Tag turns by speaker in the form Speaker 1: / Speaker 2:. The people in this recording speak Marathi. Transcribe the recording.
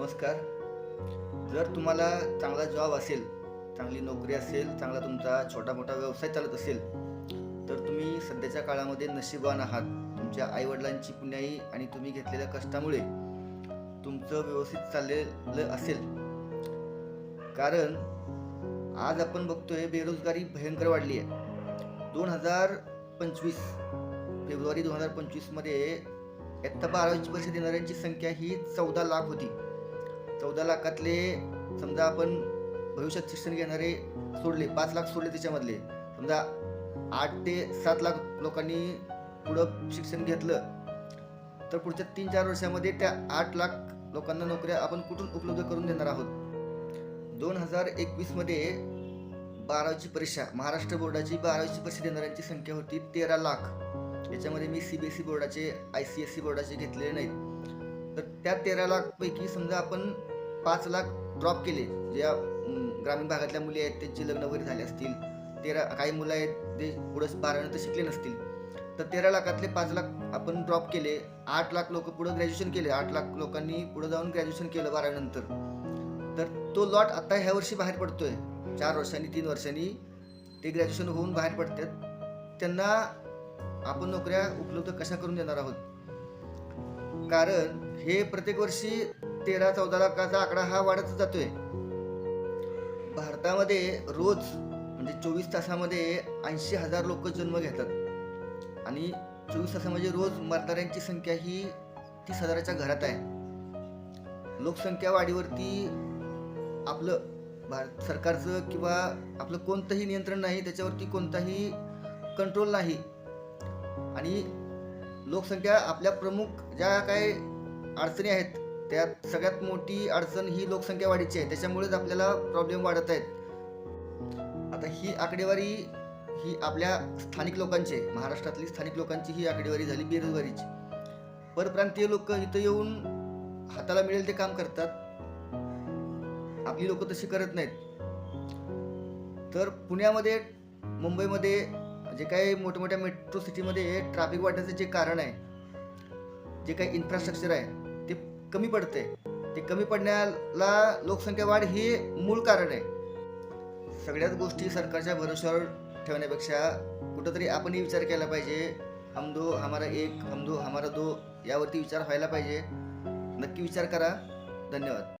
Speaker 1: नमस्कार. जर तुम्हाला चांगला जॉब असेल चांगली नोकरी असेल चांगला तुमचा छोटा मोठा व्यवसाय चालत असेल तर तुम्ही सध्याच्या काळामध्ये नशीबवान आहात. तुमच्या आईवडिलांची पुण्याई आणि तुम्ही घेतलेल्या कष्टामुळे तुमचं व्यवस्थित चाललेलं असेल. कारण आज आपण बघतोय बेरोजगारी भयंकर वाढली आहे. दोन हजार पंचवीस फेब्रुवारी दोन हजार पंचवीसमध्ये इयत्ता बारावीची परीक्षा देणाऱ्यांची संख्या ही चौदा लाख होती. चौदा लाखातले समजा आपण भविष्यात शिक्षण घेणारे सोडले पाच लाख सोडले त्याच्यामधले. समजा आठ ते सात लाख लोकांनी पुढं शिक्षण घेतलं तर पुढच्या तीन चार वर्षामध्ये त्या आठ लाख लोकांना नोकऱ्या आपण कुठून उपलब्ध करून देणार आहोत? दोन हजार एकवीसमध्ये बारावीची परीक्षा महाराष्ट्र बोर्डाची बारावीची परीक्षा देणाऱ्यांची संख्या होती तेरा लाख. याच्यामध्ये मी सी बी एस ई बोर्डाचे आय सी एस सी बोर्डाचे घेतलेले नाहीत. तर त्या तेरा लाखपैकी समजा आपण पाच लाख ड्रॉप केले. ज्या ग्रामीण भागातल्या मुली आहेत त्यांची लग्न वगैरे झाले असतील. तेरा काही मुलं आहेत ते पुढं बारावीनंतर शिकले नसतील. तर तेरा लाखातले पाच लाख आपण ड्रॉप केले. आठ लाख लोक पुढं ग्रॅज्युएशन केले. आठ लाख लोकांनी पुढं जाऊन ग्रॅज्युएशन केलं बारावीनंतर तर तो लॉट आता ह्या वर्षी बाहेर पडतोय. चार वर्षांनी तीन वर्षांनी ते ग्रॅज्युएशन होऊन बाहेर पडतात. त्यांना आपण नोकऱ्या उपलब्ध कशा करून देणार आहोत? कारण हे प्रत्येक वर्षी तेरा चौदा लाखाचा आकडा हा वाढतच जातोय. भारतामध्ये रोज म्हणजे चोवीस तासामध्ये ऐंशी हजार लोक जन्म घेतात. आणि चोवीस तासामध्ये रोज मरणाऱ्यांची संख्या ही तीस हजाराच्या घरात आहे. लोकसंख्या वाढीवरती आपलं भारत सरकारचं किंवा आपलं कोणतंही नियंत्रण नाही त्याच्यावरती कोणताही कंट्रोल नाही. आणि लोकसंख्या आपल्या प्रमुख ज्या काही अडचणी आहेत त्यात सगळ्यात मोठी अडचण ही लोकसंख्या वाढीची आहे. त्याच्यामुळेच आपल्याला प्रॉब्लेम वाढत आहेत. आता ही आकडेवारी ही आपल्या स्थानिक लोकांची आहे. महाराष्ट्रातली स्थानिक लोकांची ही आकडेवारी झाली बेरोजगारीची. परप्रांतीय लोक इथं येऊन हाताला मिळेल ते काम करतात. आपली लोक तशी करत नाहीत. तर पुण्यामध्ये मुंबईमध्ये जे काही मोठमोठ्या मेट्रो सिटीमध्ये ट्रॅफिक वाढण्याचं जे कारण आहे जे काही इन्फ्रास्ट्रक्चर आहे कमी पडते. ते कमी पडण्याला लोकसंख्या वाढ हे मूळ कारण आहे. सगळ्याच गोष्टी सरकारच्या भरोश्यावर ठेवण्यापेक्षा कुठंतरी आपणही विचार केला पाहिजे. हम दो हमारा एक हम दो हमारा दो यावरती विचार व्हायला पाहिजे. नक्की विचार करा. धन्यवाद.